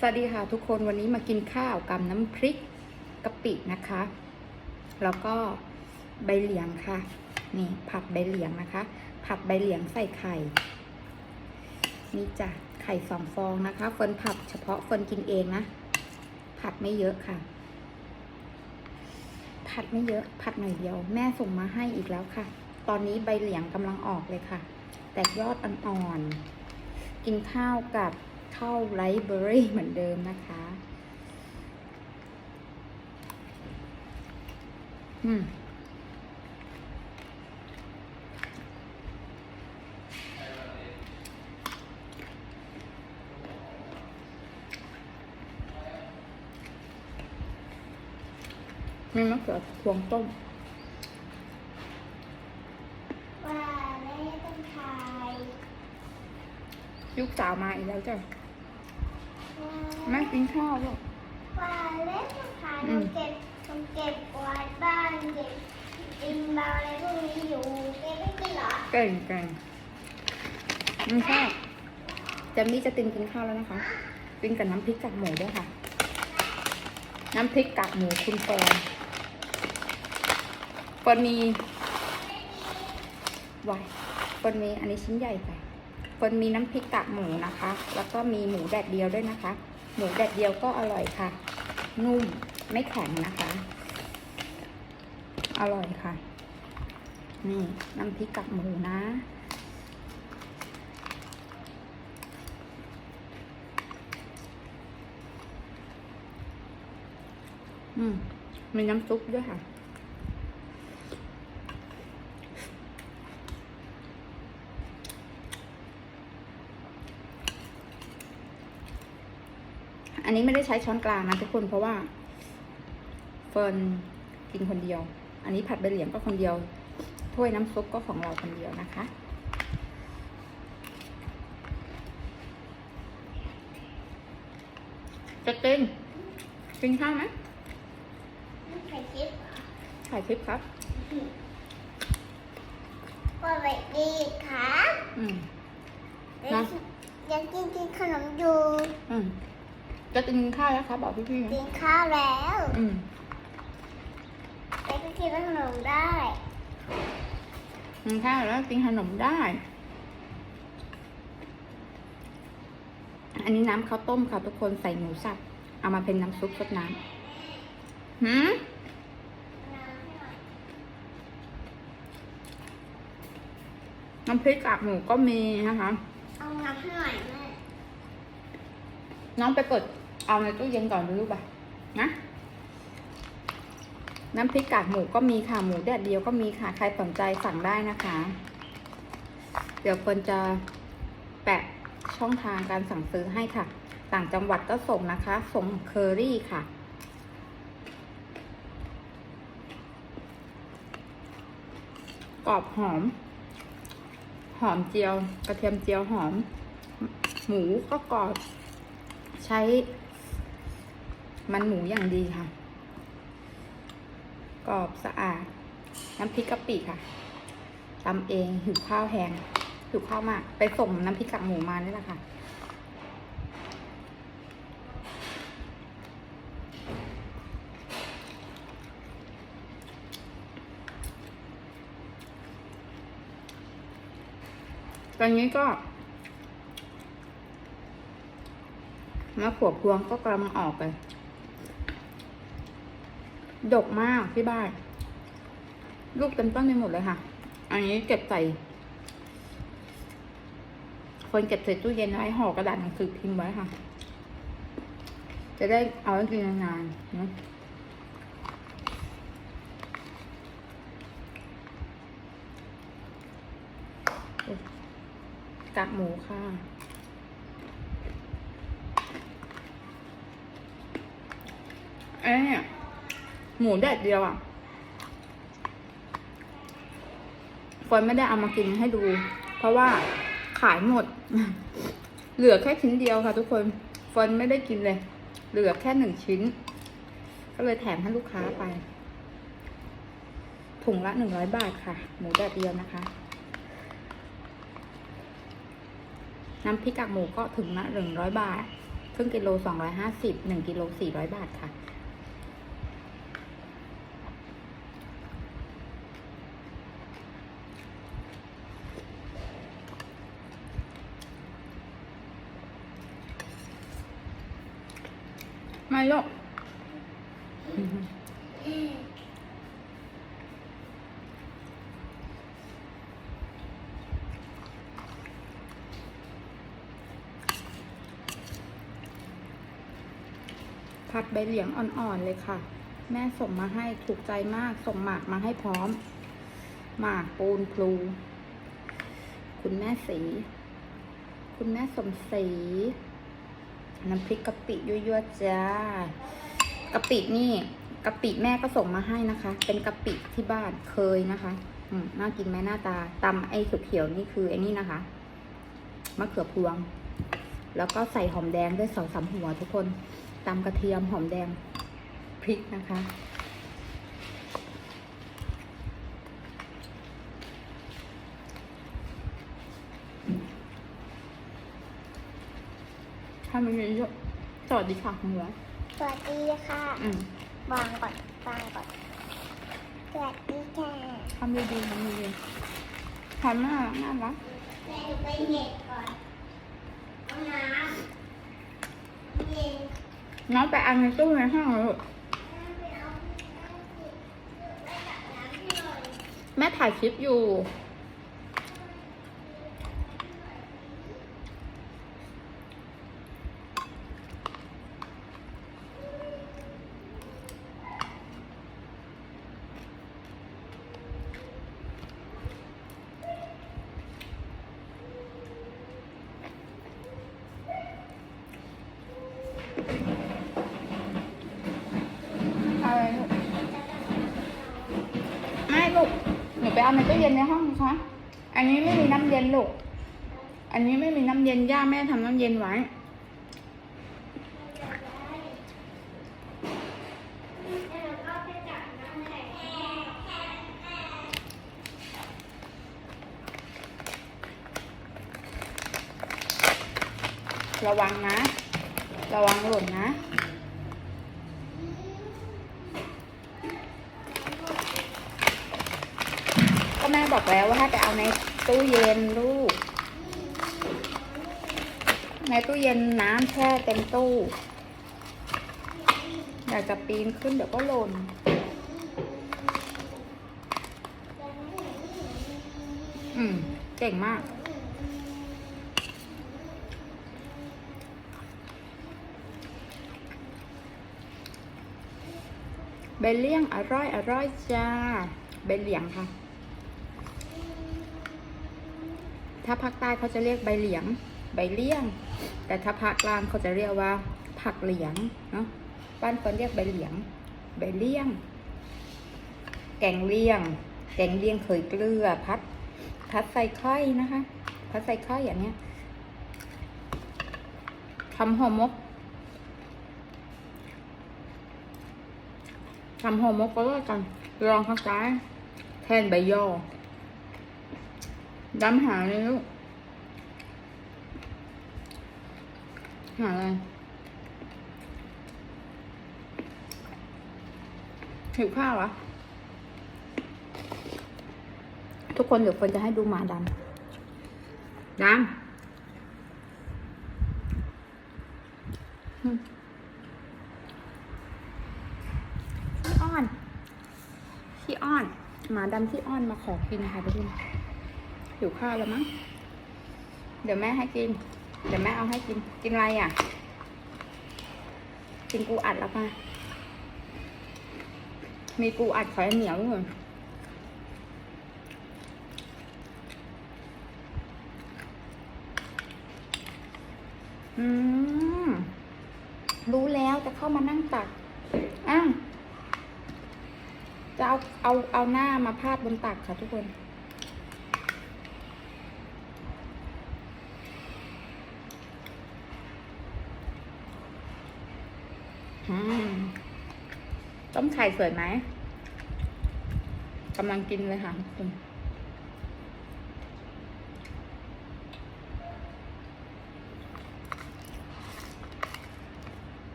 สวัสดีค่ะทุกคนวันนี้มากินข้าวกับน้ำพริกกะปินะคะ แล้วก็ใบเหลียงค่ะ นี่ผัดใบเหลียงนะคะ ผัดใบเหลียงใส่ไข่ นี่จ้ะไข่สองฟองนะคะเฟิร์นผัดเฉพาะเฟิร์นกินเองนะ ผัดไม่เยอะค่ะ ผัดไม่เยอะ ผัดหน่อยเดียว แม่ส่งมาให้อีกแล้วค่ะ ตอนนี้ใบเหลียงกำลังออกเลยค่ะ แตกยอดอ่อนๆกินข้าวกับ ข้าวไรซ์เบอร์รี่เหมือนเดิมนะคะ อืมมีมะเขือพวงต้มว่าแม่ต้องทายลูกสาวมาอีกแล้วจ้ะ แม่กินข้าวลูกว่าเล่นต้องทายอืต้อมงเก็บต้องเก็บกวาดบ้านเก็บกินบาอะไรพวกนี้อยู่เก็บไม่กินเหรอเก่งเก่งกินข้าวแจมมี่จะตินกินข้าวแล้วนะคะกินกับน้ำพริกกากหมูด้วยค่ะ น้ำพริกกากหมูคุณฟอนฟอนมีวายฟอนมีอันนี้ชิ้นใหญ่ไป ฟอนมีน้ำพริกกากหมูนะคะ แล้วก็มีหมูแดดเดียวด้วยนะคะ หมูแดดเดียวก็อร่อยค่ะ นุ่มไม่แข็งนะคะ อร่อยค่ะ นี่น้ำพริกกากหมูนะ อืมมีน้ำซุปด้วยค่ะ อั นนี้ไม่ได้ใช้ช้อนกลางนะทุกคนเพราะว่า เฟิร์นกินคนเดียว อันนี้ผัดใบเหลียงก็คนเดียว ถ้วยน้ำซุปก็ของเราคนเดียวนะคะจะกินกินข้าวไหมไม่เคยคิดเหรอถ่ายคลิปครับว่าไปดีครับอืมยังนะยังกินกินขนมอยู่อืม จะกินข้าวแล้วครับบอกพี่ๆนะกินข้าวแล้วอืมแต่ก็กินขนมได้กินข้าวแล้วกินขนมได้ อันนี้น้ำข้าวต้มค่ะทุกคนใส่หมูสับ เอามาเป็นน้ำซุปซดน้ำหืมน้ำพริกกากหมูก็มีนะคะ เอาน้ำให้หน่อยแม่น้องไปเปิด เอาในตู้เย็นก่อนรู้ป่ะนะน้ำพริกกากหมูก็มีค่ะ หมูแดดเดียวก็มีค่ะ ใครสนใจสั่งได้นะคะ เดี๋ยวคนจะแปะช่องทางการสั่งซื้อให้ค่ะ ต่างจังหวัดก็ส่งนะคะ ส่งเคอรี่ค่ะ กรอบหอม หอมเจียว กระเทียมเจียวหอม หมูก็กรอบ ใช้ มันหมูอย่างดีค่ะ กรอบสะอาด น้ำพริกกะปิค่ะตำเองหิวข้าวแห้งหิวข้าวมาก ไปส่งน้ำพริกกากหมูมานี่แหละค่ะตอนนี้ก็มะขวบพวงก็กำลังออกไป ดกมากที่บ้านลูกเต็มต้นไปหมดเลยค่ะ อันนี้เก็บใส่ คนเก็บใส่ตู้เย็นไว้ห่อกระดาษหนังสือพิมพ์ไว้ค่ะ จะได้เอาไว้กินนานๆเนะกากหมูค่ะ เอ้ย หมูแดดเดียวอะฟอยไม่ได้เอามากินให้ดู เพราะว่าขายหมด เหลือแค่ชิ้นเดียวค่ะทุกคนฟอนไม่ได้กินเลย เหลือแค่หนึ่งชิ้น ก็เลยแถมให้ลูกค้าไป ถุงละหนึ่งร้อยบาทค่ะ หมูแดดเดียวนะคะ น้ำพริกกากหมูก็ถึงละหนึ่งร้อยบาทครึ่งกิโลสองร้อยห้าสิบหนึ่งกิโลสี่ร้อยบาทค่ะ มาโยกผัดใบเหลียงอ่อนๆเลยค่ะ แม่ส่งมาให้ถูกใจมาก ส่งหมากมาให้พร้อม หมากปูนพลู คุณแม่สี คุณแม่สมศรี น้ำพริกกะปิยั่วๆจ้ากะปินี่กะปิแม่ก็ส่งมาให้นะคะ เป็นกะปิที่บ้านเคยนะคะ อืมน่ากินไหมหน้าตาตำไอ้เขียวๆนี่คือไอ้นี่นะคะมะเขือพวง แล้วก็ใส่หอมแดงด้วยสองสามหัวทุกคนตำกระเทียมหอมแดงพริกนะคะำมันเยอะๆสวัสดีค่ะคุณหัวสวัสดีค่ะอืมวางก่อนวางก่อนสวัสดีค่ะทำดีๆทำดีๆทำน่ารักน่ารักแม่ไปเน็ตก่อนเอาน้ำเย็นน้องไปเอาในตู้ในห้องเลยลูกไปเอาไปจับน้ำให้หน่อยแม่ถ่ายคลิปอยู่ อะไรลูก ไม่ลูก หนูไป เอาในตู้เย็นในห้องคะอันนี้ไม่มีน้ำเย็นลูก อันนี้ไม่มีน้ำเย็นย่าแม่ทำน้ำเย็นไว้ระวังนะ ระวังหล่นนะ บอกแล้วว่าให้ไปเอาในตู้เย็นลูก ในตู้เย็นน้ำแช่เต็มตู้อยากจะปีนขึ้นเดี๋ยวก็หล่นอืม เก่งมากใบเลี่ยงอร่อยอร่อยจ้าใบเลียงค่ะ ถ้าภาคใต้เขาจะเรียกใบเหลียง ใบเลี่ยง แต่ถ้าภาคกลางเขาจะเรียกว่า ผักเหลียงเนาะบ้านคนเรียกใบเหลียง ใบเลี่ยง แกงเลี่ยง แกงเลี่ยงเคยเกลือพัด พัดใส่ไข่นะคะ พัดใส่ไข่อย่างเนี้ยทำห่อมกทำห่อมกก็แล้กันลองข้างซ้ายแทนใบยอ ดำหาเลยลูก หาอะไรหิวข้าวเหรอ ทุกคนเดี๋ยวคนจะให้ดูหมาดำดำอืมขี้อ้อน ขี้อ้อน หมาดำขี้อ้อนมาขอกินค่ะทุกคน หิวข้าวแล้วมั้ง เดี๋ยวแม่ให้กิน เดี๋ยวแม่เอาให้กิน กินอะไรอะ กินปูอัดแล้วป่ะ มีปูอัดขอให้เหนียวด้วยอืม รู้แล้วจะเข้ามานั่งตัก อ้าว จะเอาเอาเอาหน้ามาพาดบนตักค่ะทุกคน ไข่สวยไหมกำลังกินเลยค่ะทุกคน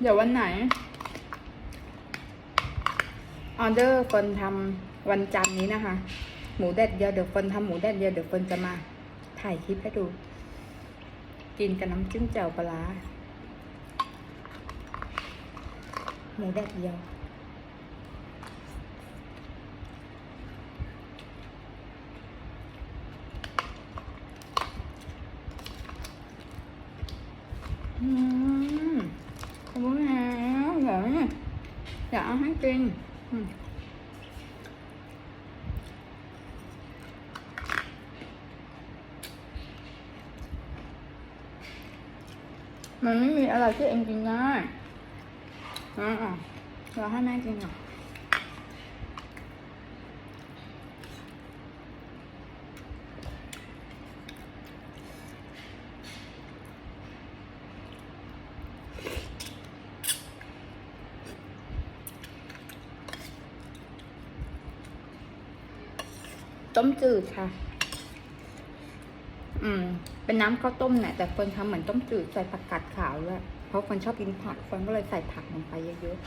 เดี๋ยววันไหน ออเดอร์เฟิร์นทำวันจันทร์นี้นะคะ หมูแดดเดียวเดี๋ยวเฟิร์นทำหมูแดดเดียวเดี๋ยวเฟิร์นจะมาถ่ายคลิปให้ดู กินกับน้ำจิ้มแจ่วปลาหมูแดดเดียวอืมขอบคุณแล้วเดี๋ยวเนี่ยอยากเอาให้กิน มันไม่มีอะไรที่เองกินได้อะเราให้แม่กินหน่อย ต้มจืดค่ะ อืม เป็นน้ำข้าวต้มเนี่ยแต่คนทำเหมือนต้มจืดใส่ผักกาดขาวด้วยเพราะคนชอบกินผักคนก็เลยใส่ผักลงไปเยอะๆ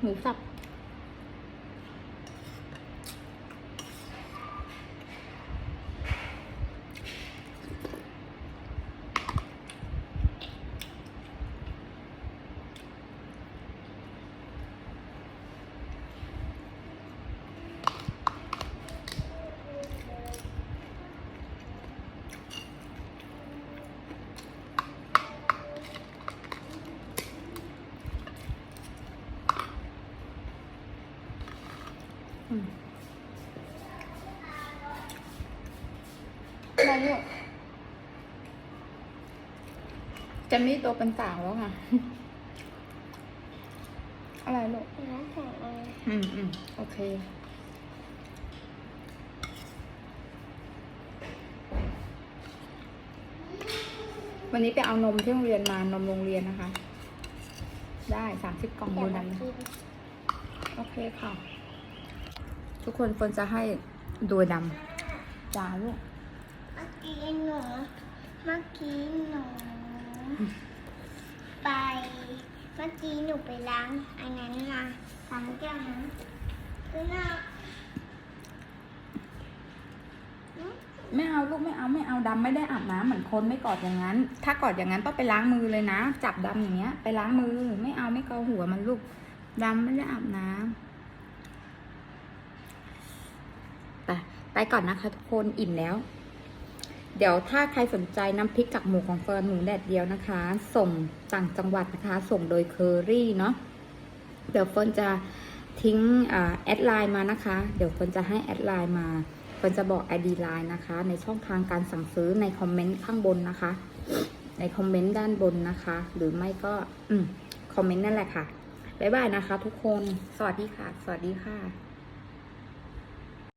หมูสับ มอะไรลูกจะมีตัวเป็นสาวแล้วค่ะ อะไรลูก น้ำแข็งอะไร อืมอืมโอเค วันนี้ไปเอานมที่โรงเรียนมานมโรงเรียนนะคะ ได้สามสิบกล่องเดี๋ดูยดำนะกินโอเคค่ะ ทุกคนเฟิร์นจะให้ดูดำจ้าลูกเมื่อกี้หนูเมื่อกี้หนูไปเมื่อกี้หนูไปล้างอันนั้นมาล้างแก้วนั้นคือหน่า ไม่เอาลูกไม่เอาไม่เอาดำไม่ได้อาบน้ำเหมือนคนไม่กอดอย่างนั้น ถ้ากอดอย่างนั้นต้องไปล้างมือเลยนะ จับดำอย่างเงี้ย ไปล้างมือไม่เอาไม่เกาหัวมันลูกดำไม่ได้อาบน้ำไปไปก่อนนะคะทุกคนอิ่มแล้ว เดี๋ยวถ้าใครสนใจน้ำพริกกากหมูของเฟิร์นหมูแดดเดียวนะคะ ส่งต่างจังหวัดนะคะ ส่งโดยเคอรี่เนาะเดี๋ยวเฟิร์นจะทิ้งแอดไลน์มานะคะ เดี๋ยวเฟิร์นจะให้แอดไลน์มา เฟิร์นจะบอก ID ไลน์นะคะ ในช่องทางการสั่งซื้อในคอมเมนต์ข้างบนนะคะ ในคอมเมนต์ด้านบนนะคะ หรือไม่ก็อืคอมเมนต์นั่นแหละค่ะ บ๊ายบายนะคะทุกคน สวัสดีค่ะ สวัสดีค่ะ